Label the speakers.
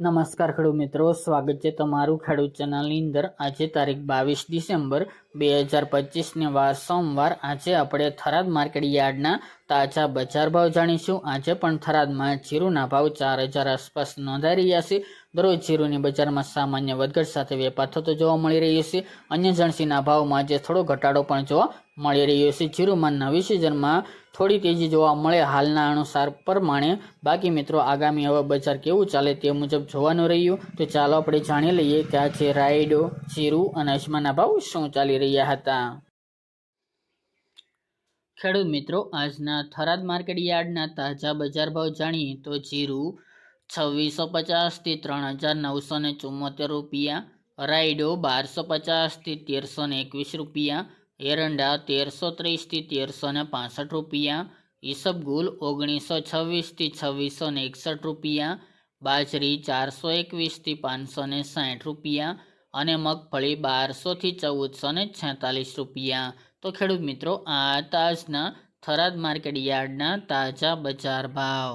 Speaker 1: નમસ્કાર ખેડૂત મિત્રો, સ્વાગત છે તમારું ખેડૂત ચેનલની અંદર. આજે તારીખ બાવીસ ડિસેમ્બર બે હજાર પચીસને વાર સોમવાર. આજે આપણે થરાદ માર્કેટ યાર્ડના તાજા બજાર ભાવ જાણીશું. આજે પણ થરાદમાં જીરુના ભાવ ચાર હજાર આસપાસ નોંધાઈ રહ્યા છે. દરરોજ જીરુની બજારમાં સામાન્ય વધઘટ સાથે વેપાર થતો જોવા મળી રહ્યો છે. અન્ય જણસીના ભાવમાં આજે થોડો ઘટાડો પણ જોવા મળી રહ્યો છે. જીરુમાં નવી સિઝનમાં થોડી તેજી જોવા મળે. હાલના અનુસાર પ્રમાણે બાકી મિત્રો આગામી હવે બજાર કેવું ચાલે તે મુજબ જોવાનું રહ્યું. તો ચાલો આપણે જાણી લઈએ કે આજે રાયડો, જીરું અને અજમાના ભાવ શું ચાલી રહ્યા હતા. ખેડૂત મિત્રો, આજના થરાદ માર્કેટ યાર્ડના તાજા બજાર ભાવ જાણીએ તો જીરું છવ્વીસો પચાસથી ત્રણ હજાર નવસો ને ચુમ્મોતેર રૂપિયા, રાયડો બારસો પચાસથી તેરસો ને એકવીસ રૂપિયા, એરંડા તેરસો ત્રીસથી તેરસો ને પાસઠ રૂપિયા, ઈસબગુલ ઓગણીસો છવ્વીસથી છવ્વીસો ને એકસઠ રૂપિયા, બાજરી ચારસો એકવીસથી પાંચસો ને સાઠ રૂપિયા અને મગફળી બારસોથી ચૌદસો ને છેતાલીસ રૂપિયા. તો ખેડૂત મિત્રો, આ તાજના થરાદ માર્કેટ યાર્ડના તાજા બજાર ભાવ.